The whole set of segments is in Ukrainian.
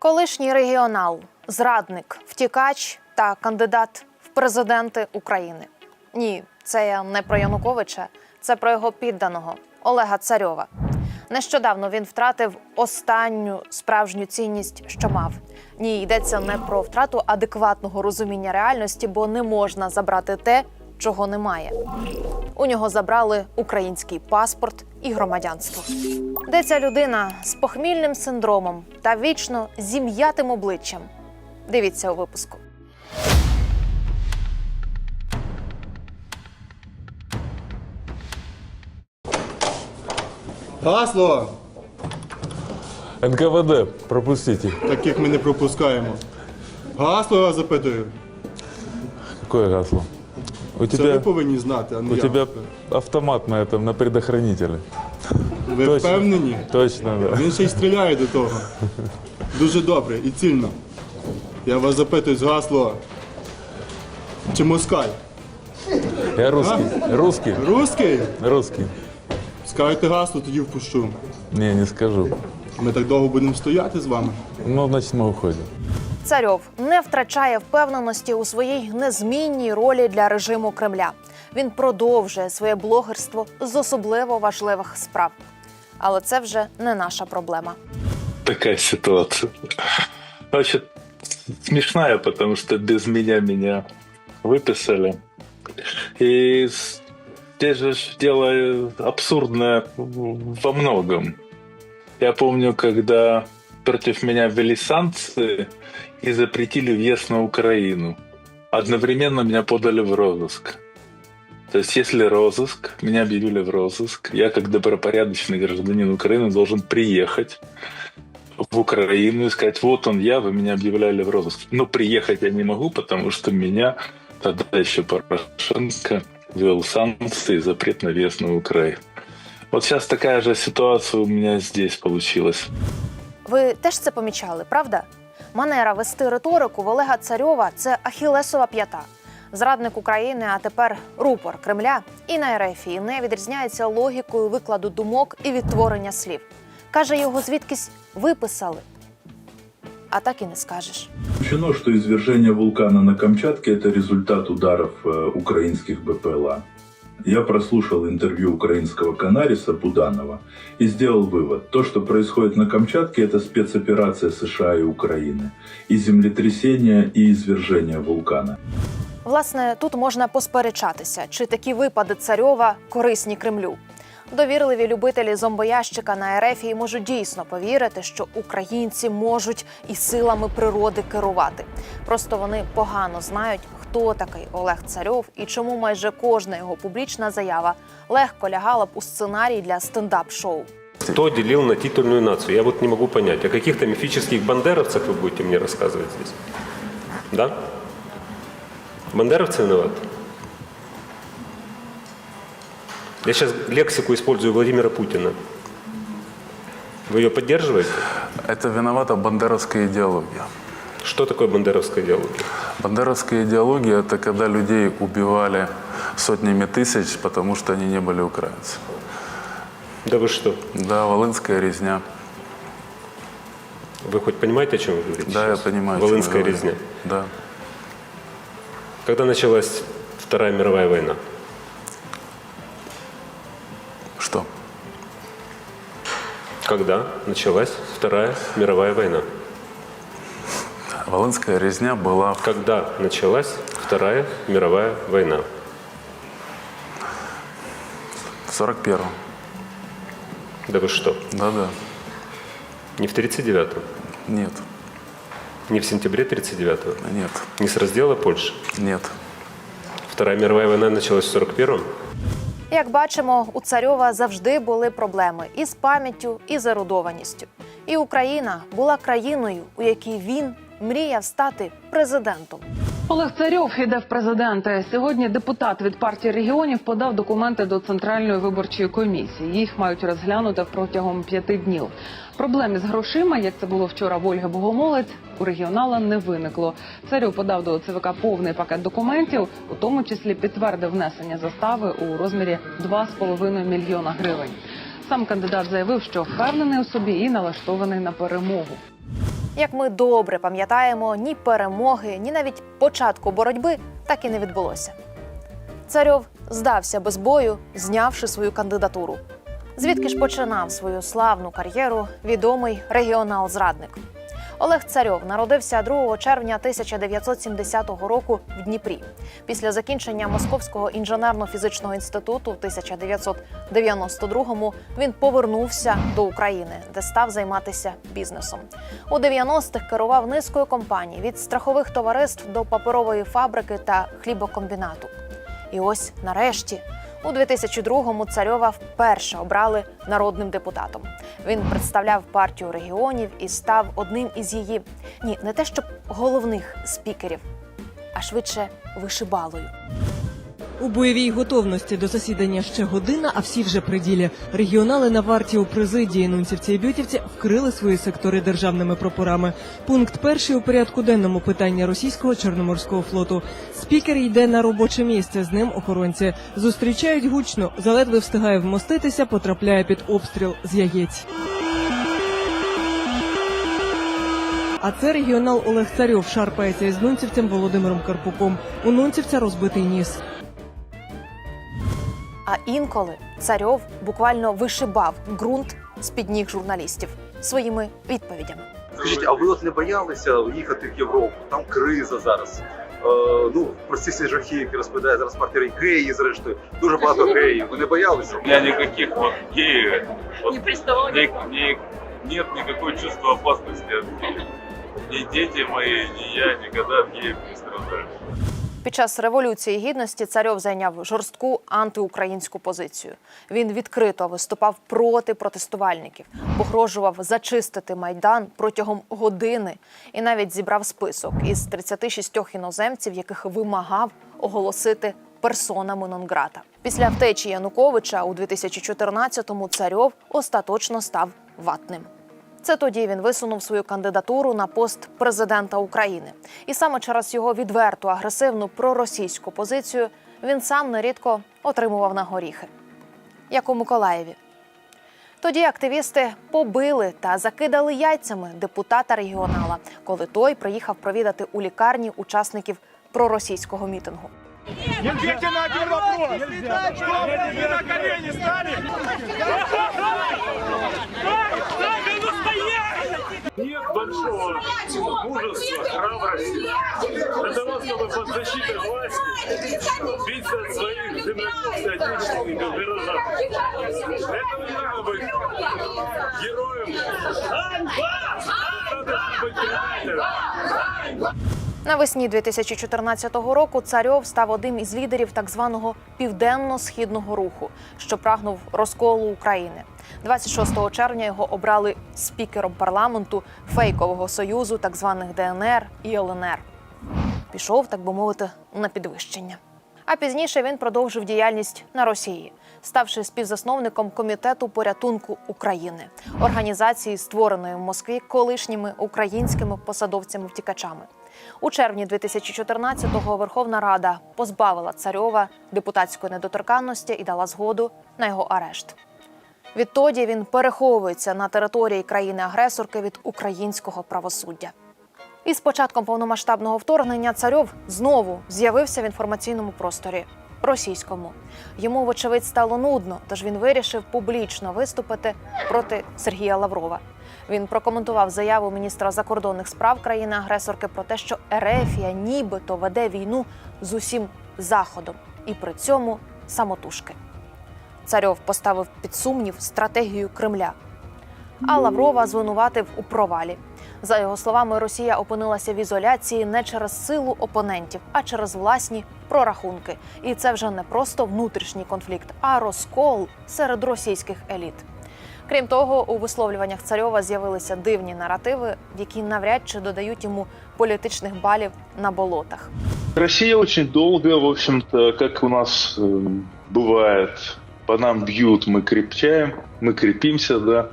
Колишній регіонал, зрадник, втікач та кандидат в президенти України. Ні, це я не про Януковича, це про його підданого Олега Царьова. Нещодавно він втратив останню справжню цінність, що мав. Ні, йдеться не про втрату адекватного розуміння реальності, бо не можна забрати те, чого немає. У нього забрали український паспорт і громадянство. Де ця людина з похмільним синдромом та вічно зім'ятим обличчям? Дивіться у випуску. Гасло! НКВД, пропустите. Таких ми не пропускаємо. Гасло я запитую. Какое гасло? У Це ви повинні знати, а не у я. тебя автомат на этом, на предохранителе. Ви точно. впевнені? Точно, да. Він ще й стріляє до того. Дуже добре і цільно. Я вас запитую з гасло. Чи москаль? Я русский. Русский. Русський? Русский. Скажете гасло, тоді впущу. Не, не скажу. Ми так довго будемо стояти з вами. Ну, значит, мы уходим. Царьов не втрачає впевненості у своїй незмінній ролі для режиму Кремля. Він продовжує своє блогерство з особливо важливих справ. Але це вже не наша проблема. такая ситуация. Вообще смешная, потому что без меня меня выписали. И с- здесь ж дело абсурдное во многом. Я помню, когда против меня ввели санкции и запретили въезд на Украину. Одновременно меня подали в розыск. То есть, если розыск, меня объявили в розыск, я как добропорядочный гражданин Украины должен приехать в Украину и сказать, вот он я, вы меня объявляли в розыск. Но приехать я не могу, потому что меня тогда еще Порошенко ввел санкции запрет на въезд на Украину. Вот сейчас такая же ситуация у меня здесь получилась. Ви теж це помічали, правда? Манера вести риторику в Олега Царьова це ахілесова п'ята. Зрадник України, а тепер рупор Кремля і на Ерефії не відрізняється логікою викладу думок і відтворення слів. Каже, його звідкись виписали. А так і не скажеш. Исключено, что извержение вулкана на Камчатке – это результат ударов э, украинских БПЛА. Я прослушал интервью украинского канариса Буданова и сделал вывод. То, что происходит на Камчатке, это спецоперация США и Украины. И землетрясение, и извержение вулкана. Власне, тут можна посперечатися, чи такі випади царьова корисні Кремлю. Довірливі любителі зомбоящика на Ерефії можуть дійсно повірити, що українці можуть і силами природи керувати. Просто вони погано знають, хто такий Олег Царьов і чому майже кожна його публічна заява легко лягала б у сценарій для стендап-шоу. Кто делил на титульную нацию? Я вот не могу понять. О каких-то мифических бандеровцах вы будете мне рассказывать здесь? Да? Бандеровцы виноваты? Я сейчас лексику использую Владимира Путина. Вы ее поддерживаете? Это виновата бандеровская идеология. Что такое бандеровская идеология? Бандеровская идеология – это когда людей убивали сотнями тысяч, потому что они не были украинцы. Да вы что? Да, Волынская резня. Вы хоть понимаете, о чем вы говорите? Да, я сейчас? понимаю. я Волынская говорю. резня. Да. Когда началась Вторая мировая война? Что? Когда началась Вторая мировая война? Волынская резня была в Когда началась Вторая мировая война? 41-м. Да вы что? Да-да. Не в 39-м? Нет. Не в сентябре 39-го? Нет. Не с раздела Польши? Нет. Вторая мировая война началась в 41-м? Як бачимо, у царьова завжди були проблеми і з пам'яттю, і з ерудованістю. І Україна була країною, у якій він мріяв стати президентом. Олег Царьов іде в президенти. Сьогодні депутат від партії регіонів подав документи до центральної виборчої комісії. Їх мають розглянути протягом п'яти днів. Проблем із грошима, як це було вчора в Ольги Богомолець, у регіонала не виникло. Царьов подав до ЦВК повний пакет документів, у тому числі підтвердив внесення застави у розмірі 2,5 мільйона гривень. Сам кандидат заявив, що впевнений у собі і налаштований на перемогу. Як ми добре пам'ятаємо, ні перемоги, ні навіть початку боротьби так і не відбулося. Царьов здався без бою, знявши свою кандидатуру. Звідки ж починав свою славну кар'єру відомий регіонал-зрадник. Олег Царьов народився 2 червня 1970 року в Дніпрі. Після закінчення Московського інженерно-фізичного інституту в 1992-му він повернувся до України, де став займатися бізнесом. У 90-х керував низкою компаній від страхових товариств до паперової фабрики та хлібокомбінату. І ось нарешті. У 2002-му царьова вперше обрали народним депутатом. Він представляв партію регіонів і став одним із її ні, не те щоб головних спікерів, а швидше вишибалою. У бойовій готовності до засідання ще година, а всі вже при ділі. Регіонали на варті у президії Нунцівці і Бютівці вкрили свої сектори державними прапорами. Пункт перший у порядку денному питання російського чорноморського флоту. Спікер йде на робоче місце. З ним охоронці зустрічають гучно. Заледве встигає вмоститися, потрапляє під обстріл з яєць. А це регіонал Олег Царьов шарпається із нунцівцем Володимиром Карпуком. У нунцівця розбитий ніс. А інколи царьов буквально вишибав ґрунт з під ніг журналістів своїми відповідями. Скажіть, а ви от не боялися їхати в Європу? Там криза зараз. Е, ну, про ці всі жахи, які розповідає зараз партія геї, зрештою, дуже багато геїв. Ви не боялися? У меня никаких вот геев. Вот, не ни, ни- нет никакой чувства опасности от геев. Ни дети мои, ни я никогда от геев не страдали. Під час революції гідності царьов зайняв жорстку антиукраїнську позицію. Він відкрито виступав проти протестувальників, погрожував зачистити майдан протягом години і навіть зібрав список із 36 іноземців, яких вимагав оголосити персонами нон-грата. Після втечі Януковича у 2014-му царьов остаточно став ватним. Це тоді він висунув свою кандидатуру на пост президента України. І саме через його відверту агресивну проросійську позицію він сам нерідко отримував на горіхи, як у Миколаєві. Тоді активісти побили та закидали яйцями депутата регіонала, коли той приїхав провідати у лікарні учасників проросійського мітингу. Ответьте на один вопрос. Что на колени стали? Нет большого мужества, храбрости для того, чтобы под защитой власти биться от своих земляков и отечественников горожан. Это не надо быть героем. Надо быть предателем. Навесні 2014 року царьов став одним із лідерів так званого південно-східного руху, що прагнув розколу України. 26 червня його обрали спікером парламенту фейкового союзу так званих ДНР і ЛНР. Пішов, так би мовити, на підвищення. А пізніше він продовжив діяльність на Росії, ставши співзасновником комітету порятунку України, організації, створеної в Москві колишніми українськими посадовцями-втікачами. У червні 2014-го Верховна Рада позбавила царьова депутатської недоторканності і дала згоду на його арешт. Відтоді він переховується на території країни-агресорки від українського правосуддя. І з початком повномасштабного вторгнення царьов знову з'явився в інформаційному просторі російському. Йому, вочевидь, стало нудно, тож він вирішив публічно виступити проти Сергія Лаврова. Він прокоментував заяву міністра закордонних справ країни-агресорки про те, що Ерефія нібито веде війну з усім заходом, і при цьому самотужки. Царьов поставив під сумнів стратегію Кремля. А Лаврова звинуватив у провалі. За його словами, Росія опинилася в ізоляції не через силу опонентів, а через власні прорахунки. І це вже не просто внутрішній конфлікт, а розкол серед російських еліт. Крім того, у висловлюваннях царьова з'явилися дивні наративи, які навряд чи додають йому політичних балів на болотах. Россия очень долго, в общем-то, как у нас э, бывает, по нам бьют, мы крепчаем, мы крепимся, да.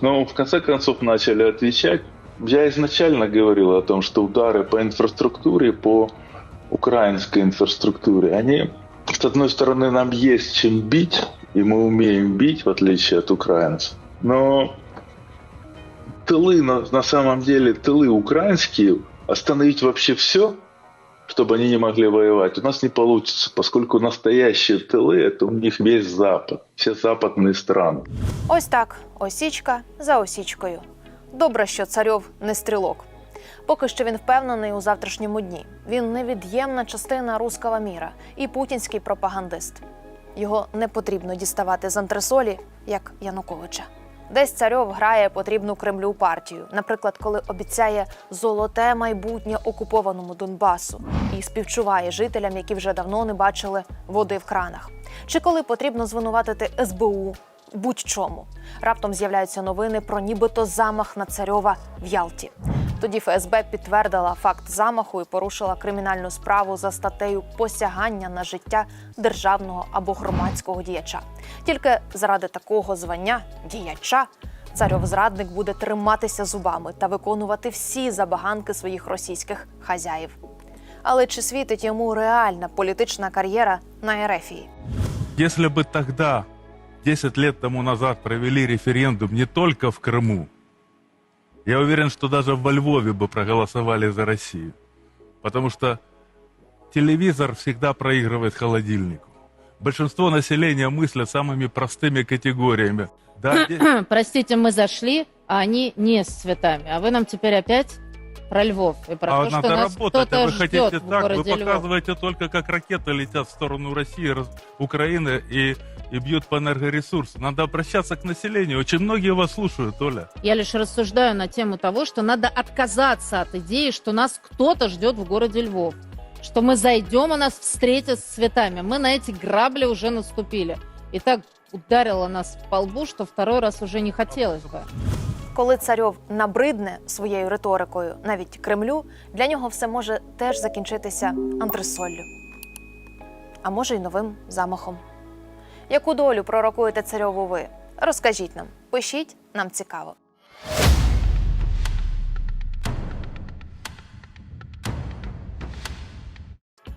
Но в конце концов начали отвечать. Я изначально говорил о том, что удары по инфраструктуре, по украинской инфраструктуре, они, с одной стороны, нам есть чем бить, и мы умеем бить, в отличие от украинцев. Но тылы, на, на самом деле, тылы украинские, остановить вообще все, чтобы они не могли воевать, у нас не получится, поскольку настоящие тылы – это у них весь Запад, все западные страны. Ось так, осічка за осічкою. Добре, що царьов не стрілок. Поки що він впевнений у завтрашньому дні. Він невід'ємна частина руского міра і путінський пропагандист. Його не потрібно діставати з антресолі, як Януковича. Десь царьов грає потрібну Кремлю партію, наприклад, коли обіцяє золоте майбутнє окупованому Донбасу і співчуває жителям, які вже давно не бачили води в кранах, чи коли потрібно звинуватити СБУ будь-чому. Раптом з'являються новини про нібито замах на царьова в Ялті. Тоді ФСБ підтвердила факт замаху і порушила кримінальну справу за статтею посягання на життя державного або громадського діяча. Тільки заради такого звання діяча царьов зрадник буде триматися зубами та виконувати всі забаганки своїх російських хазяїв. Але чи світить йому реальна політична кар'єра на Ерефії? Если бы тогда, 10 лет тому назад, провели референдум не только в Крыму, я уверен, что даже во Львове бы проголосовали за Россию. Потому что телевизор всегда проигрывает холодильнику. Большинство населения мыслят самыми простыми категориями. Да, Простите, мы зашли, а они не с цветами. А вы нам теперь опять про Львов и про а то, что надо нас работать, а вы хотите ждет так, вы городе Львов. показываете только, как ракеты летят в сторону России, раз- Украины и, и бьют по энергоресурсу. Надо обращаться к населению. Очень многие вас слушают, Оля. Я лишь рассуждаю на тему того, что надо отказаться от идеи, что нас кто-то ждет в городе Львов. Что мы зайдем, и нас встретят с цветами. Мы на эти грабли уже наступили. И так ударило нас по лбу, что второй раз уже не хотелось бы. Коли царьов набридне своєю риторикою, навіть Кремлю, для нього все може теж закінчитися антресоллю. А може й новим замахом. Яку долю пророкуєте царьову ви? Розкажіть нам, пишіть, нам цікаво.